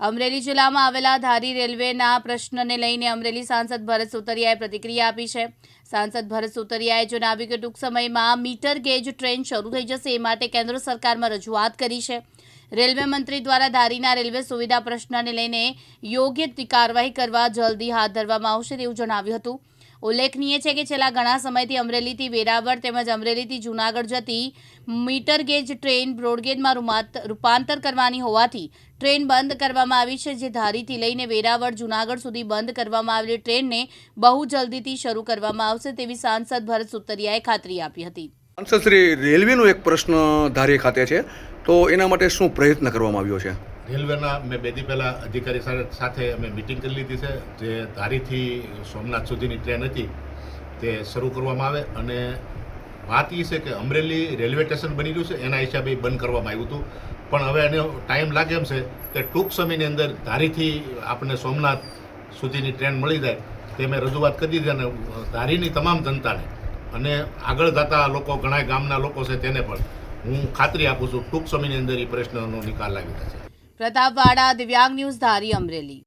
અમરેલી જિલ્લામાં આવેલા ધારી રેલવેના પ્રશ્નને લઈને અમરેલી સાંસદ ભરત સુતરિયાએ પ્રતિક્રિયા આપી છે. સાંસદ ભરત સુતરિયાએ જણાવ્યું કે ટૂંક સમયમાં મીટર ગેજ ટ્રેન શરૂ થઈ જશે, એ માટે કેન્દ્ર સરકારમાં રજૂઆત કરી છે. રેલવે મંત્રી દ્વારા ધારીના રેલવે સુવિધા પ્રશ્નને લઈને યોગ્ય કાર્યવાહી કરવા જલ્દી હાથ ધરવામાં આવશે તેવું જણાવ્યું હતું. ઉલ્લેખનીય છે કે છેલ્લા ઘણા સમયથી અમરેલીથી વેરાવળ તેમજ અમરેલીથી જૂનાગઢ જતી મીટર ગેજ ટ્રેન બ્રોડગેજમાં રૂપાંતર કરવાની હોવાથી ટ્રેન બંધ કરવામાં આવી છે, જે ધારીથી લઈને વેરાવળ, જૂનાગઢ સુધી બંધ કરવામાં આવેલી ટ્રેનને બહુ જલ્દીથી શરૂ કરવામાં આવશે તેવી સાંસદ ભરત સુતરિયાએ ખાતરી આપી હતી. સાંસદ શ્રી રેલવેનો એક પ્રશ્ન ધારી ખાતે છે. તો એના માટે શું પ્રયત્ન કરવામાં આવ્યો છે? રેલવેના મેં બે દી પહેલાં અધિકારી સાથે- અમે મિટિંગ કરી લીધી છે. જે ધારીથી સોમનાથ સુધીની ટ્રેન હતી, તે શરૂ કરવામાં આવે અને વાત એ છે કે અમરેલી રેલવે સ્ટેશન બની રહ્યું છે, એના હિસાબે બંધ કરવામાં આવ્યું હતું. પણ હવે એનો ટાઈમ લાગે એમ છે કે ટૂંક સમયની અંદર ધારીથી આપણને સોમનાથ સુધીની ટ્રેન મળી જાય, તે મેં રજૂઆત કરી દીધી અને ધારીની તમામ જનતાને અને આગળ જતા લોકો, ઘણા ગામના લોકો છે તેને પણ હું ખાતરી આપું છું, ટૂંક સમયની અંદર એ પ્રશ્નનો નિકાલ લાવી જશે. પ્રતાપવાડા દિવ્યાંગ ન્યૂઝ ધારી અમરેલી